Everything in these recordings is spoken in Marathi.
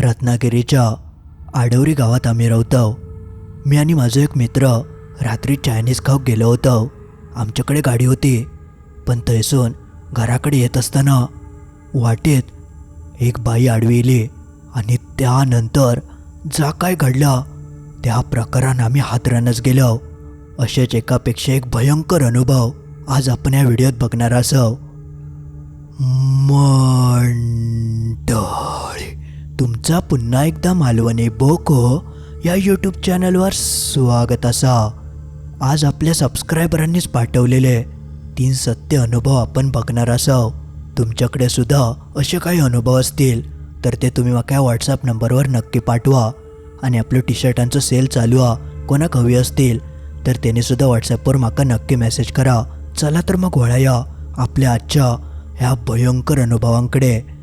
रत्नागिरीच्या आडवरी गावात आम्ही राहतो. मी आणि माझा एक मित्र रात्री चायनीज खाऊक गेलो होतो. आमच्याकडे गाडी होती पण थंयसून घराकडे येत असताना वाटेत एक बाई आडवी येली आणि त्यानंतर जा काय घडलं त्या प्रकारानं आम्ही हातरानच गेलो. असेच एकापेक्षा एक भयंकर अनुभव आज आपण या व्हिडिओत बघणार असो. मंड तुमचा पुन्हा एकदा मालवणी बोको या यूट्यूब चॅनलवर स्वागत असा. आज आपल्या सबस्क्रायबरांनीच पाठवलेले तीन सत्य अनुभव आपण बघणार असाव. तुमच्याकडे सुद्धा असे काही अनुभव असतील तर ते तुम्ही माका व्हॉट्सअप नंबरवर नक्की पाठवा. आणि आपलं टी शर्टांचं सेल चालू आहे कोणाक हवी असतील तर त्याने सुद्धा व्हॉट्सअपवर माका नक्की मेसेज करा. चला तर मग वळाया आपल्या आजच्या ह्या भयंकर अनुभवांकडे.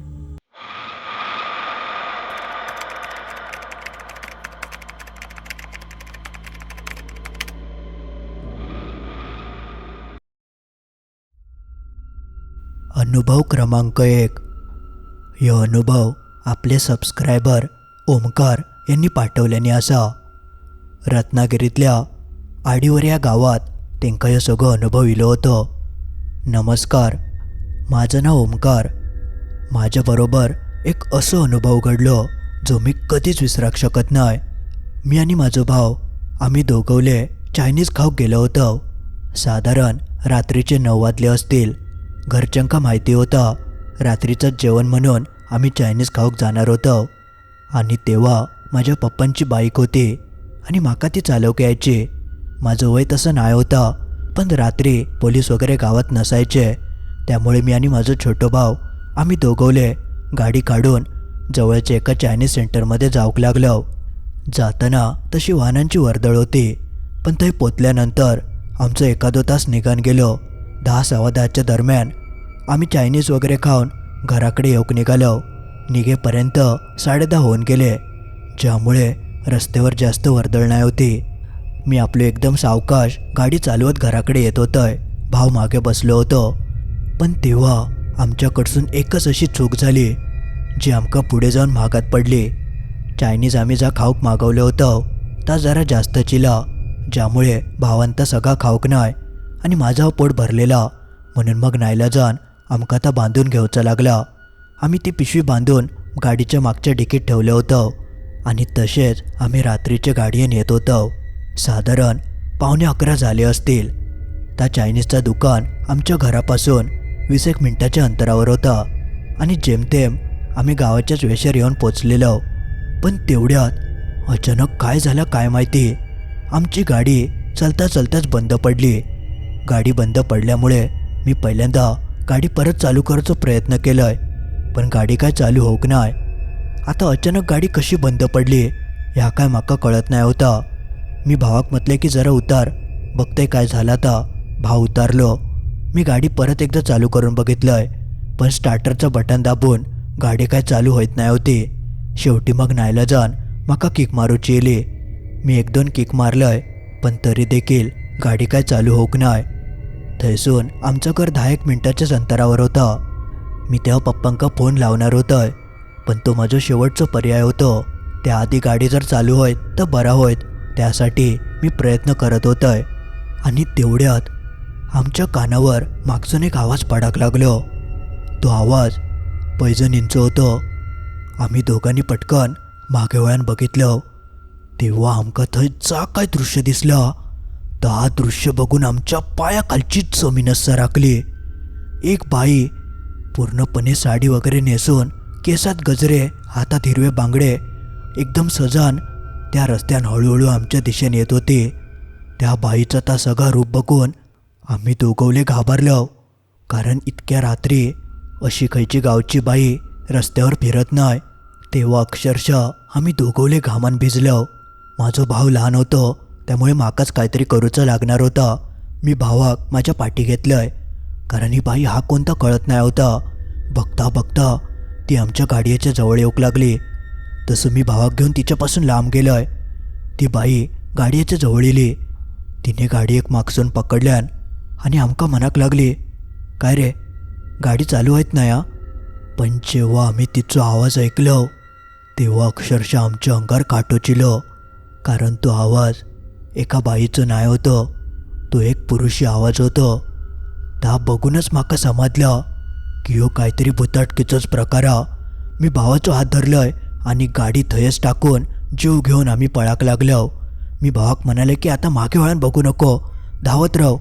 अनुभव क्रमांक एक. ह्यो अनुभव आपले सबस्क्रायबर ओमकार यांनी पाठवल्याने असा. रत्नागिरीतल्या आडीवर या गावात तेंका ह्यो सगळो अनुभव इलो होतो. नमस्कार माझं नाव ओमकार. माझ्याबरोबर एक असो अनुभव घडलो जो मी कधीच विसराक शकत नाही. मी आणि माझो भाव आम्ही दोघवले चायनीज खाऊक गेलो होतो. साधारण रात्रीचे नऊ वाजले असतील. घरच्यांका माहिती होता. रात्रीचं जेवण म्हणून आम्ही चायनीज खाऊक जाणार होतो. आणि तेव्हा माझ्या पप्पांची बाईक होती आणि माका ती चालवक यायची. माझं वय तसं नाही होता पण रात्री पोलीस वगैरे गावात नसायचे. त्यामुळे मी आणि माझं छोटो भाव आम्ही दोघवले. गाडी काढून जवळच्या एका चायनीज सेंटरमध्ये जाऊक लागलो. जाताना तशी वाहनांची वर्दळ होती पण ते पोचल्यानंतर आमचं एखादो तास निघान गेलो. दहा सव्वा दहाच्या दरम्यान आम्ही चायनीज वगैरे खाऊन घराकडे येऊक निघालो. निघेपर्यंत साडेदहा होऊन गेले ज्यामुळे रस्त्यावर जास्त वर्दळ नाही होती. मी आपलं एकदम सावकाश गाडी चालवत घराकडे येत होतोय भाव मागे बसलो होतो. पण तेव्हा आमच्याकडसून एकच अशी चूक झाली जी आमका पुढे जाऊन महागात पडली. चायनीज आम्ही जा खाऊक मागवलं होतं ता जरा जास्त चिला ज्यामुळे भावांता सगळा खाऊक नाही आणि माझा पोट भरलेला. म्हणून मग नायलाजान आमका आता बांधून घेऊचा लागला. आम्ही ती पिशवी बांधून गाडीच्या मागच्या डिकीत ठेवलं होतं. आणि तसेच आम्ही रात्रीच्या गाडीने येत होतो. साधारण पावणे अकरा झाले असतील. त्या चायनीजचा दुकान आमच्या घरापासून वीस एक मिनटाच्या अंतरावर होता. आणि जेमतेम आम्ही गावाच्याच वेशेर येऊन पोचलेलो. पण तेवढ्यात अचानक काय झालं काय माहिती? आमची गाडी चलता चलताच बंद पडली. गाडी बंद पडल्यामुळे मी पहिल्यांदा गाडी परत चालू करायचा प्रयत्न केलाय पण गाडी काय चालू होऊक नाही आता अचानक गाडी कशी बंद पडली ह्या काय माका कळत नाही होता. मी भावाक म्हटले की जरा उतार बघते काय झाला आता. भाव उतारलो. मी गाडी परत एकदा चालू करून बघितलंय पण स्टार्टरचं बटन दाबून गाडी काय चालू होत नाही होती. शेवटी मग नायला जाण माका किक मारूची येली मी एक दोन किक मारलंय पण तरी देखील गाडी काय चालू होऊक नाही थंयसून आमचं घर दहा एक मिनटाच्याच अंतरावर होता. मी तेव्हा पप्पांका फोन लावणार होतं पण तो माझा शेवटचा पर्याय होतो. त्याआधी गाडी जर चालू होईत तर बरा होईत त्यासाठी मी प्रयत्न करत होतोय. आणि तेवढ्यात आमच्या कानावर मागसून एक आवाज पडाक लागलो. तो आवाज पैजणींचं होतो. आम्ही दोघांनी पटकन मागे वळ्यान बघितलं. तेव्हा आमका थंय जा काय दृश्य दिसलं. तर हा दृश्य बघून आमच्या पायाखालचीच जमीनच सरकली एक बाई पूर्णपणे साडी वगैरे नेसून केसात गजरे हातात हिरवे बांगडे एकदम सजान त्या रस्त्यान हळूहळू आमच्या दिशेने येत होती. त्या बाईचा ता सगळा रूप बघून आम्ही दोघवले घाबरलो कारण इतक्या रात्री अशी खयची गावची बाई रस्त्यावर फिरत नाही तेव्हा अक्षरशः आम्ही दोघवले घामान भिजलो. माझं भाव लहान होतो त्यामुळे माकाच काहीतरी करूचं लागणार होता. मी भावाक माझ्या पाठी घेतलंय. कारण ही बाई हा कोणता कळत नाही होता. बघता बघता ती आमच्या गाडीच्या जवळ येऊक लागली. तसं मी भावाक घेऊन तिच्यापासून लांब गेलोय. ती बाई गाडीच्या जवळ येली. तिने गाडी एक मागसून पकडल्यान आणि आमका मनाक लागली काय रे गाडी चालू आहेत ना या? पण जेव्हा आम्ही तिचो आवाज ऐकलो तेव्हा अक्षरशः आमच्या अंगार काटोचिलो कारण तो आवाज एका बाईचं नाय होतं. तो एक पुरुषी आवाज होतो. ता बघूनच म्हाका समजलं की ह्यो काहीतरी भुताटकीचोच प्रकार हा. मी भावाचो हात धरलोय आणि गाडी थंयच टाकून जीव घेऊन आम्ही पळाक लागलो. मी भावाक म्हणाले की आता मागे वळण बघू नको. धावत राव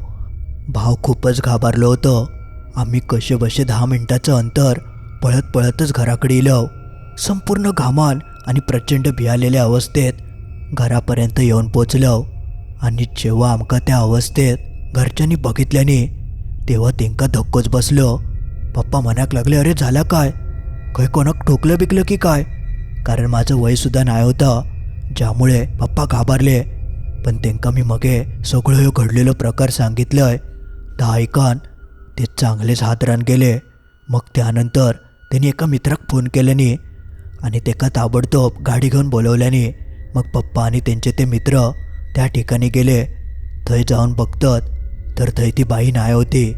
भाव खूपच घाबरलो होतो. आम्ही कसे बसे दहा मिनटाचं अंतर पळत पळतच घराकडे येलो संपूर्ण घामान आणि प्रचंड भियालेल्या अवस्थेत घरापर्यंत येऊन पोचलो. आणि जेव्हा आमका त्या अवस्थेत घरच्यांनी बघितल्याने तेव्हा तेंका धक्कोच बसलो. पप्पा म्हणाक लागले अरे झाला काय? खंय कोणाक ठोकलं बिकलं की काय? कारण माझं वयसुद्धा नाही होतं ज्यामुळे पप्पा घाबरले. पण तेंका मी मगे सगळं ह्यो घडलेलो प्रकार सांगितलंय. ता ऐकान ते चांगलेच हातरान गेले. मग त्यानंतर त्यांनी एका मित्राक फोन केल्याने आणि तेका ताबडतोब गाडी घेऊन बोलवल्याने मग पप्पा आणि त्यांचे ते मित्र त्या ठिकाणी गेले. थंय जाऊन बघतात तर थंय ती बाई नाही होती.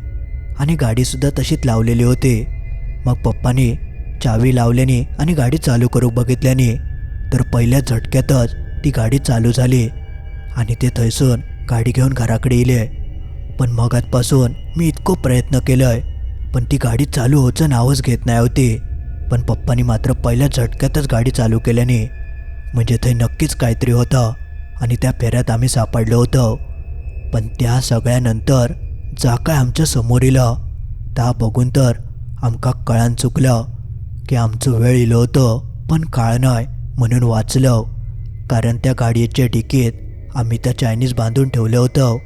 आणि गाडीसुद्धा तशीच लावलेली होती. मग पप्पानी चावी लावल्याने आणि गाडी चालू करू बघितल्याने तर पहिल्या झटक्यातच ती गाडी चालू झाली. आणि ते थंयसून गाडी घेऊन घराकडे येले पण मग आजपासून मी इतको प्रयत्न केलंय पण ती गाडी चालू होचं नावच घेत नाही होती. पण पप्पानी मात्र पहिल्या झटक्यातच गाडी चालू केल्याने म्हणजे थंय नक्कीच काहीतरी होतं. आणि त्या फेऱ्यात आम्ही सापडलो होतो. पण त्या सगळ्यानंतर जा काय आमच्यासमोर इलं. ता बघून तर आमका कळान चुकलं की आमचं वेळ इलो होतं पण काळ नाही म्हणून वाचलं. कारण त्या गाडीच्या डिकीत आम्ही त्या चायनीज बांधून ठेवलं होतं.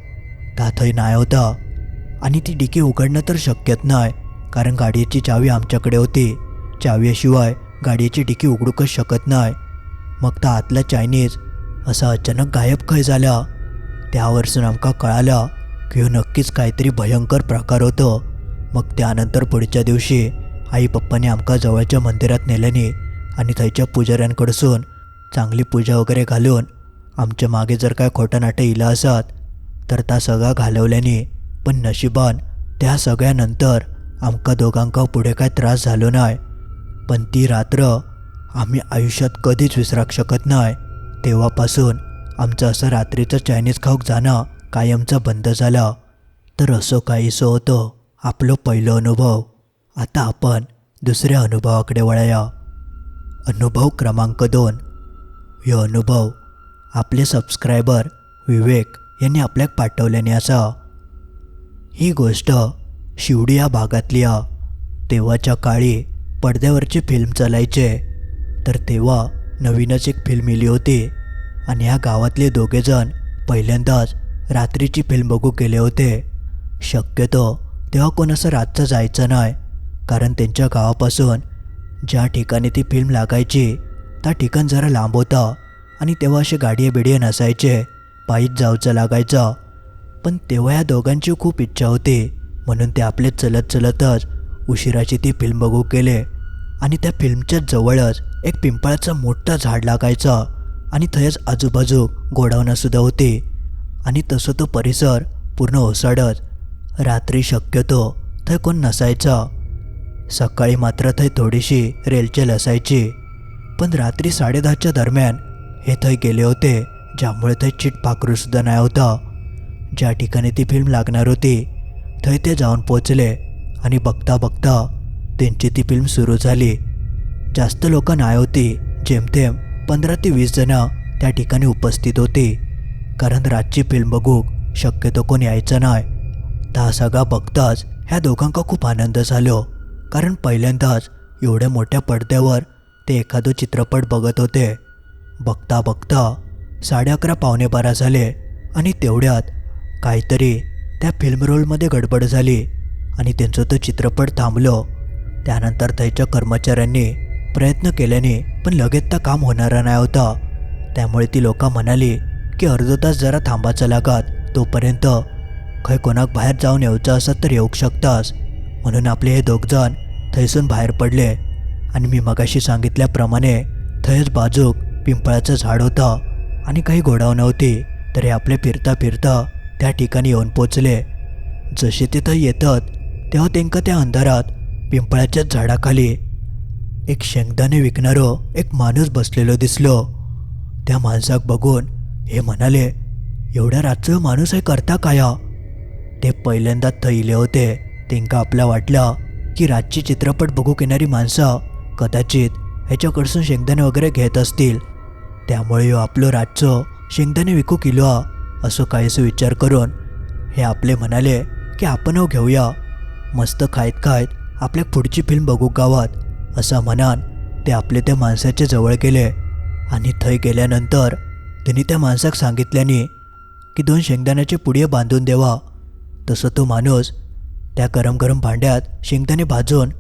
ता थंय नाही होता. आणि ती डिकी उघडणं तर शक्यच नाही कारण गाडीची चावी आमच्याकडे होती. चावीशिवाय गाडीची डिकी उघडूकच शकत नाही मग त्या आतला चायनीज असा अचानक गायब खय झाला? त्यावरसून आमका कळालं की हो नक्कीच काहीतरी भयंकर प्रकार होतो. मग त्यानंतर पुढच्या दिवशी आई पप्पाने आमका जवळच्या मंदिरात नेल्याने आणि थंयच्या पुजाऱ्यांकडसून चांगली पूजा वगैरे घालून आमच्या मागे जर काय खोटं नाटं इलं असत तर ता सगळा घालवल्याने पण नशिबान त्या सगळ्यानंतर आमका दोघांका पुढे काय त्रास झालो नाही पण ती रात्र आम्ही आयुष्यात कधीच विसराक शकत नाही तेव्हापासून आमचं असं रात्रीचं चायनीज खाऊक जाणं कायमचा बंद झाला. तर असं काहीसं होतं आपलं पहिलं अनुभव. आता आपण दुसऱ्या अनुभवाकडे वळाया. अनुभव क्रमांक दोन. ह्यो अनुभव आपले सबस्क्रायबर विवेक यांनी आपल्याक पाठवल्याने असा. ही गोष्ट शिवडी या भागातली आ. तेव्हाच्या काळी पडद्यावरची फिल्म चालायचे. तर तेव्हा नवीनच एक फिल्म इली होती. आणि ह्या गावातले दोघेजण पहिल्यांदाच रात्रीची फिल्म बघू गेले होते. शक्यतो तेव्हा कोण असं रातचं जायचं नाही. कारण त्यांच्या गावापासून ज्या ठिकाणी ती फिल्म लागायची त्या ठिकाण जरा लांब होतं. आणि तेव्हा असे गाडिये बिडिये नसायचे. पायीच जाऊचं लागायचं. पण तेव्हा या दोघांची खूप इच्छा होती. म्हणून ते आपले चलत चलतच उशिराची ती फिल्म बघू गेले. आणि त्या फिल्मच्या जवळच एक पिंपळाचं मोठं झाड लागायचं आणि थंयच आजूबाजू गोडावणंसुद्धा होती. आणि तसं तो परिसर पूर्ण ओसाडत रात्री शक्यतो थंय कोण नसायचं. सकाळी मात्र थंय थोडीशी रेलचेल असायची पण रात्री साडेदहाच्या दरम्यान हे थंय गेले होते ज्यामुळे थंय चिट पाखरूसुद्धा नाही होता. ज्या ठिकाणी ती फिल्म लागणार होती थंय ते जाऊन पोचले आणि बघता बघता त्यांची ती फिल्म सुरू झाली. जास्त लोक नाही होती. जेमतेम पंधरा ते वीस जणं त्या ठिकाणी उपस्थित होती. कारण रातची फिल्म बघूक शक्यतो कोण यायचं नाही. ता सगळा बघताच ह्या दोघांका खूप आनंद झालो. कारण पहिल्यांदाच एवढ्या मोठ्या पडद्यावर ते एखादं चित्रपट बघत होते. बघता बघता साडे अकरा पावणे बारा झाले आणि तेवढ्यात काहीतरी त्या फिल्म रोलमध्ये गडबड झाली आणि त्यांचं तो चित्रपट थांबलो. त्यानंतर त्याच्या कर्मचाऱ्यांनी प्रयत्न केल्याने पण लगेच तर काम होणारा नाही होता. त्यामुळे ती लोक म्हणाली की अर्धा तास जरा थांबायचं लागत तोपर्यंत खंय कोणाक बाहेर जाऊन यायचं असत तर येऊ शकतास. म्हणून आपले हे दोघजण थंयसून बाहेर पडले. आणि मी मगाशी सांगितल्याप्रमाणे थंयच बाजूक पिंपळाचं झाड होतं आणि काही घोडाव नव्हती तरी आपले फिरता फिरता त्या ठिकाणी येऊन पोचले. जसे तिथं येतात तेव्हा त्यांका त्या अंधारात पिंपळाच्याच झाडाखाली एक शेंगदाणे विकणारो एक माणूस बसलेलो दिसलो. त्या माणसाक बघून हे म्हणाले एवढ्या रातचं माणूस हे करता काया? ते पहिल्यांदा थैले होते. तेंका आपला वाटलं की रातची चित्रपट बघू येणारी माणसं कदाचित ह्याच्याकडसून शेंगदाणे वगैरे घेत असतील. त्यामुळे ह्यो आपलं रातचं शेंगदाणे विकू किलो असं काहीसं विचार करून हे आपले म्हणाले की आपण हो घेऊया. मस्त खायत खायत आपल्या पुढची फिल्म बघू गावात. असं म्हणान ते आपले त्या माणसाच्या जवळ गेले आणि थंय गेल्यानंतर त्यांनी त्या माणसाक सांगितल्याने की दोन शेंगदाण्याचे पुढे बांधून देवा. तसं तो माणूस त्या गरम गरम भांड्यात शेंगदाणे भाजून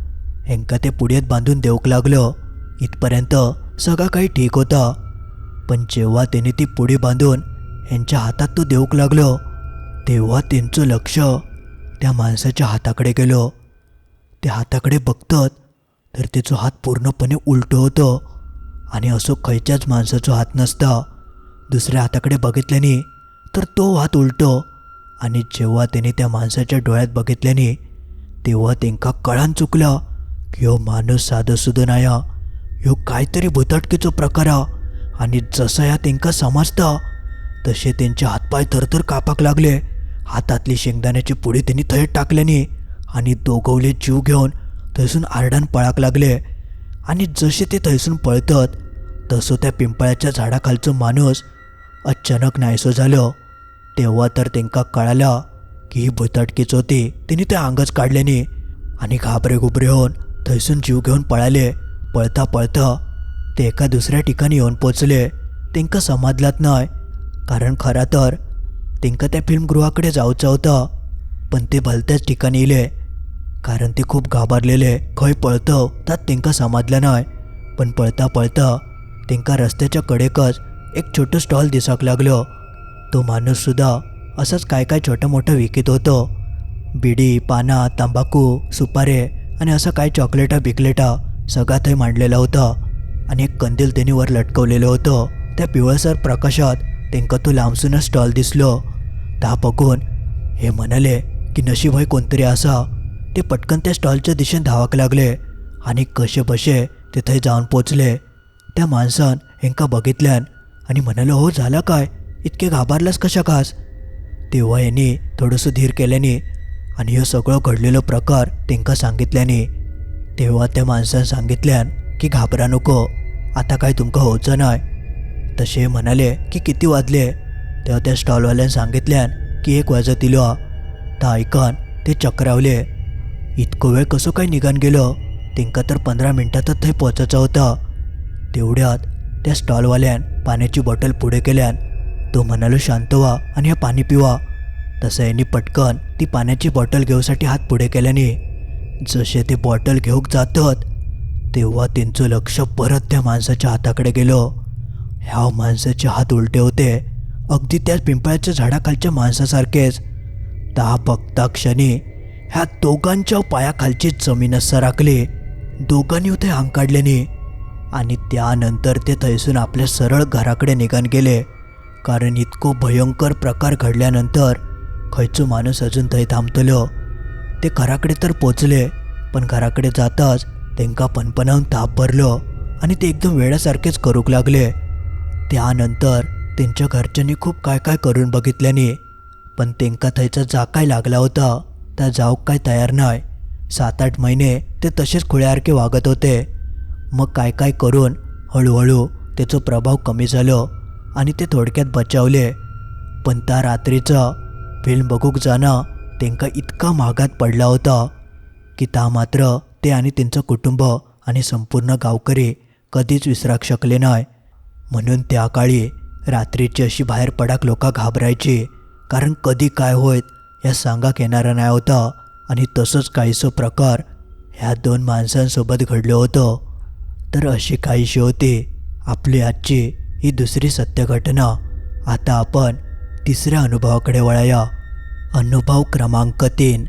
हेंका ते पुढ्यात बांधून देऊक लागलो. इथपर्यंत सगळा काही ठीक होता. पण जेव्हा त्याने ती पुडी बांधून यांच्या हातात तो देऊक लागलो तेव्हा त्यांचं लक्ष त्या माणसाच्या हाताकडे गेलो. त्या हाताकडे बघतात तर त्याचं हात पूर्णपणे उलटं होतं. आणि असो खयच्याच माणसाचा हात नसता. दुसऱ्या हाताकडे बघितल्याने तर तो हात उलटो. आणि जेव्हा त्याने त्या माणसाच्या डोळ्यात बघितल्याने तेव्हा त्यांका कळान चुकला की ह्यो माणूस साधंसुधं नाही नाया. ह्यो काहीतरी भुताटकीचो प्रकार. आणि जसं या त्यांका समजता तसे त्यांचे हातपाय थरथर कापाक लागले. हातातली शेंगदाण्याची पुडी त्यांनी थंय टाकल्याने आणि दोघवले जीव घेऊन थंयसून आरडान पळाक लागले. आणि जसे ते थंयसून पळतात तसं त्या पिंपळाच्या झाडाखालचं माणूस अचानक नाहीसो झालं. तेव्हा तर तेंका कळालं की ही भुताटकीच होती. तिने ते अंगच काढल्याने आणि घाबरे घुबरे होऊन थंयसून जीव घेऊन पळाले. पळता पळता ते एका दुसऱ्या ठिकाणी येऊन पोचले. तेंका समाजलात नाही कारण खरा तर तेंका त्या फिल्मगृहाकडे जाऊचं होतं. पण ते भलत्याच ठिकाणी येले कारण ते खूप घाबरलेले खंय पळतं त्यात तेंका समाजलं नाय पण पळता पळता तेंका रस्त्याच्या कडेकच एक छोटं स्टॉल दिसाक लागलो. तो माणूस सुद्धा असंच काय काय छोटं मोठं विकत होतं. बिडी पाना तंबाखू सुपारे आणि असं काय चॉकलेटा बिकलेटा सगळा थंय मांडलेला होता. आणि एक कंदील त्यांनी वर लटकवलेलं होतं. त्या पिवळसर प्रकाशात तेंका तो लांबसूनच स्टॉल दिसलो. ता बघून हे म्हणाले की नशीब हय कोणतरी असा. ते पटकन त्या स्टॉलच्या दिशेने धावाक लागले आणि कसे बसे ते थंय जाऊन पोचले. त्या माणसान हेंका बघितल्यान आणि म्हणालो हो झालं काय? इतके घाबरलास कशा खास? तेव्हा यांनी थोडंसं धीर केल्याने आणि ह्यो सगळं घडलेलं प्रकार तेंका सांगितल्याने तेव्हा त्या माणसानं सांगितल्यान की घाबरा नको आता काय तुमका होचं नाही तसे म्हणाले की किती वाजले? तेव्हा त्या स्टॉलवाल्यानं सांगितल्यान की एक वाजत इलो तर ऐकन ते चक्रावले. इतकं वेळ कसं काय निघान गेलो? तेंका तर पंधरा मिनटातच थंय पोचायचं होतं. तेवढ्यात त्या स्टॉलवाल्यान पाण्याची बॉटल पुढे केल्यान तो म्हणालो शांत व्हा आणि हे पाणी पिवा. तसं यांनी पटकन ती पाण्याची बॉटल घेऊसाठी हात पुढे केल्याने जसे ते बॉटल घेऊक जातात तेव्हा त्यांचं लक्ष परत त्या माणसाच्या हाताकडे गेलो. ह्या माणसाचे हात उलटे होते. अगदी त्याच पिंपळाच्या झाडाखालच्या माणसासारखेच. ता बघता क्षणी ह्या दोघांच्या पायाखालची जमीन सरकले दोघांनी होते अंग काढल्याने. आणि त्यानंतर ते थैसून आपल्या सरळ घराकडे निघान गेले. कारण इतको भयंकर प्रकार घडल्यानंतर खयचो माणूस अजून थंय थांबतलो. ते घराकडे तर पोचले पण घराकडे जाताच तेंका पणपणावून ताप भरलो आणि ते एकदम वेळासारखेच करूक लागले. त्यानंतर त्यांच्या घरच्यांनी खूप काय काय करून बघितल्याने पण तेंका थंयचा जाकाय लागला होता. त्या जाऊक काय तयार नाही सात आठ महिने ते तसेच खुळ्यासारखे वागत होते. मग काय काय करून हळूहळू त्याचा प्रभाव कमी झालो आणि ते थोडक्यात बचावले. पण त्या रात्रीचं फिल्म बघूक जाणं तेंका इतका महागात पडला होता की ता मात्र ते आणि त्यांचं कुटुंब आणि संपूर्ण गावकरी कधीच विसराक शकले नाही म्हणून त्या काळी रात्रीची अशी बाहेर पडाक लोका घाबरायची. कारण कधी काय होत या सांगाक येणारं नाही होता. आणि तसंच काहीसं प्रकार ह्या दोन माणसांसोबत घडलं होतं. तर अशी काहीशी होती. आपली आजची ही दुसरी सत्य घटना आता आपण तिसऱ्या अनुभवाकडे वळाया. अनुभव क्रमांक तीन.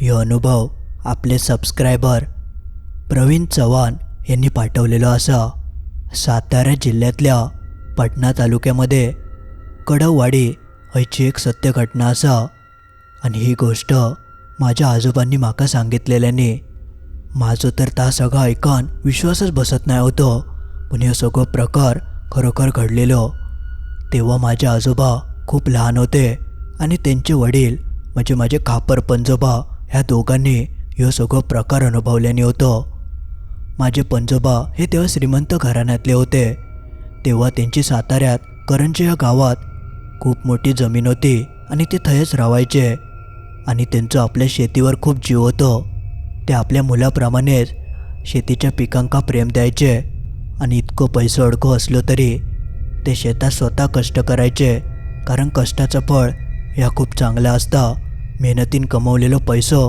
हे अनुभव आपले सबस्क्रायबर प्रवीण चव्हाण यांनी पाठवलेलो असा. सातारा जिल्ह्यातल्या पटना तालुक्यामध्ये कडववाडी हयची एक सत्य घटना असा. आणि ही गोष्ट माझ्या आजोबांनी म्हाका सांगितलेल्याने माझं तर ता सगळं ऐकून विश्वासच बसत नाही होतो. पण हे सगळं प्रकार खरोखर घडलेलं. तेव्हा माझे आजोबा खूप लहान होते आणि त्यांचे वडील म्हणजे माझे खापर पंजोबा ह्या दोघांनी हे सगळं प्रकार अनुभवल्याने होतो. माझे पंजोबा हे तेव्हा श्रीमंत घराण्यातले होते. तेव्हा त्यांची साताऱ्यात करंजे या गावात खूप मोठी जमीन होती आणि ते थयच राहायचे. आणि त्यांचं आपल्या शेतीवर खूप जीव होतं. ते आपल्या मुलाप्रमाणेच शेतीच्या पिकांका प्रेम द्यायचे आणि इतकं पैसे अडकं असलो तरी ते शेतात स्वतः कष्ट करायचे कारण कष्टाचं फळ ह्या खूप चांगला असता. मेहनतीन कमवलेलो पैसो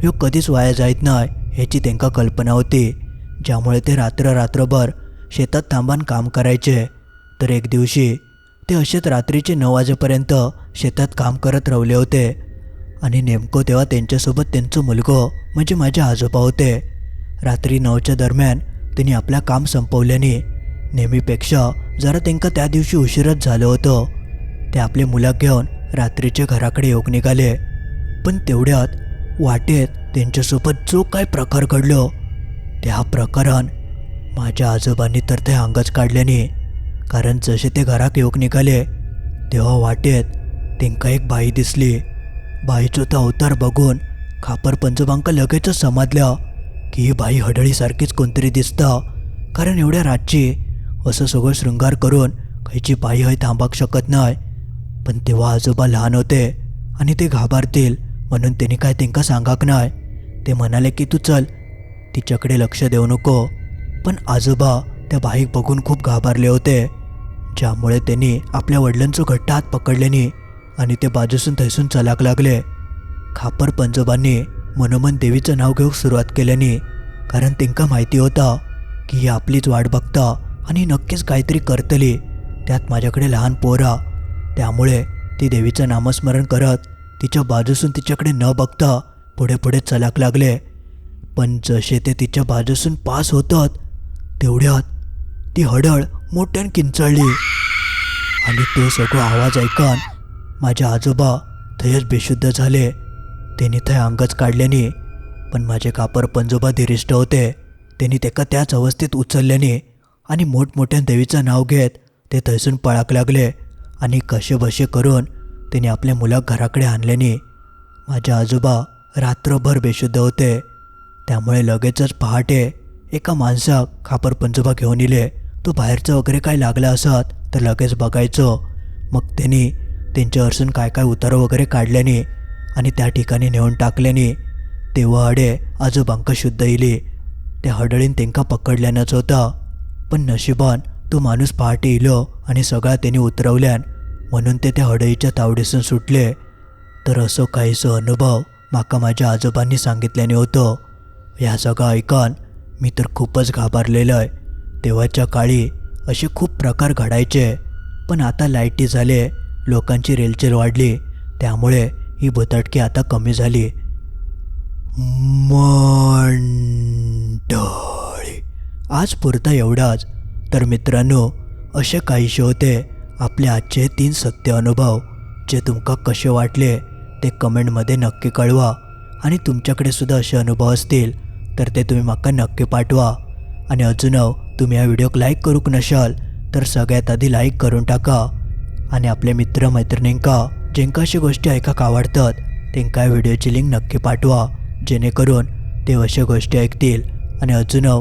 ह्यो कधीच वाया जायत नाही ह्याची त्यांका कल्पना होती ज्यामुळे ते रात्र रात्रभर शेतात थांबान काम करायचे. तर एक दिवशी ते असेच रात्रीचे नऊ वाजेपर्यंत शेतात काम करत रवले होते. आणि नेमकं तेव्हा त्यांच्यासोबत त्यांचं मुलगं म्हणजे माझे आजोबा होते. रात्री नऊच्या दरम्यान त्यांनी आपलं काम संपवल्याने नेहमीपेक्षा जरा त्यांका त्या दिवशी उशीरच झालं होतं. ते आपले मुलं घेऊन रात्रीच्या घराकडे योग निघाले. पण तेवढ्यात वाटेत त्यांच्यासोबत जो काय प्रकार घडलो त्या प्रकरण माझ्या आजोबांनी तर ते अंगच काढल्याने कारण जसे ते घरात योग निघाले तेव्हा वाटेत तेंका एक बाई दिसली. बाईचो तो अवतार बघून खापर पंजोबांका लगेचच समजलं की ही बाई हडळीसारखीच कोणतरी दिसता. कारण एवढ्या रातची असं सगळं शृंगार करून खयची बाई हय थांबाक शकत नाही. पण तेव्हा आजोबा लहान होते आणि ते घाबरतील म्हणून त्यांनी काय तेंका सांगाक नाही. ते म्हणाले की तू चल तिच्याकडे लक्ष देऊ नको. पण आजोबा त्या बाईक बघून खूप घाबरले होते ज्यामुळे त्यांनी आपल्या वडिलांचं घट्ट हात पकडल्याने आणि ते बाजूसून थैसून चलाक लागले. खापर पंजोबांनी मनोमन देवीचं नाव घेऊन सुरुवात केल्याने कारण त्यांका माहिती होता की ही आपलीच वाट बघता आणि नक्कीच काहीतरी करतली. त्यात माझ्याकडे लहान पोरा. त्यामुळे ती देवीचं नामस्मरण करत तिच्या बाजूसून तिच्याकडे न बघता पुढे पुढे चलाक लागले. पण जसे ते तिच्या बाजूसून पास होतात तेवढ्यात ती हडळ मोठ्यान किंचाळली. आणि तो सगळं आवाज ऐकून माझे आजोबा थयच बेशुद्ध झाले. त्यांनी थंय अंगच काढल्याने पण माझे कापर पंजोबा धीरिष्ट होते. त्यांनी तेका त्याच अवस्थेत उचलल्याने आणि मोठमोठ्या देवीचं नाव घेत ते थैसून पळाक लागले आणि कसेबसे करून त्याने आपल्या मुलाक घराकडे आणल्याने माझे आजोबा रात्रभर बेशुद्ध होते. त्यामुळे लगेचच पहाटे एका माणसाक खापर पंजोबा घेऊन इले तो बाहेरचं वगैरे काय लागला असत तर लगेच बघायचो. मग त्यांनी त्यांच्याअर्सून काय काय उतारं वगैरे काढल्याने आणि त्या ठिकाणी नेऊन टाकल्याने तेव्हा हडे आजोबांका शुद्ध येले त्या हडळीन त्यांका पकडल्यानंच होता. पण नशिबान तो माणूस पहाटे इलो आणि सगळा त्यांनी उतरवल्यान म्हणून ते त्या हडळीच्या तावडीसून सुटले. तर असो काहीसो अनुभव माका माझ्या आजोबांनी सांगितल्याने होतं. ह्या सगळं ऐकून मी तर खूपच घाबरलेलो आहे. तेव्हाच्या काळी असे खूप प्रकार घडायचे. पण आता लाईटी झाले लोकांची रेलचेल वाढली त्यामुळे ही भुताटकी आता कमी झाली. मंडळी आज पुरता एवढाच. तर मित्रांनो असे काहीसे होते आपले आजचे तीन सत्य अनुभव. जे तुमका कसे वाटले ते कमेंटमध्ये नक्की कळवा. आणि तुमच्याकडे सुद्धा असे अनुभव असतील तर ते तुम्ही माका नक्की पाठवा. आणि अजून तुम्ही या व्हिडिओक लाईक करूक नशाल तर सगळ्यात आधी लाईक करून टाका. आणि आपले मित्र मैत्रिणींका जेंका अशी गोष्टी ऐकाक आवडतात तेंका या व्हिडिओची लिंक नक्की पाठवा जेणेकरून ते अशा गोष्टी ऐकतील. आणि अजून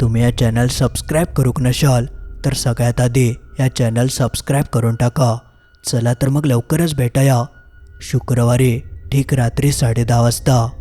तुम्ही या चॅनल सबस्क्राईब करूक नशाल तर सगळ्यात आधी या चॅनल सबस्क्राईब करून टाका. चला तर मग लवकरच भेटाया. शुक्रवारी ठीक रात्री साडे दहा वाजता.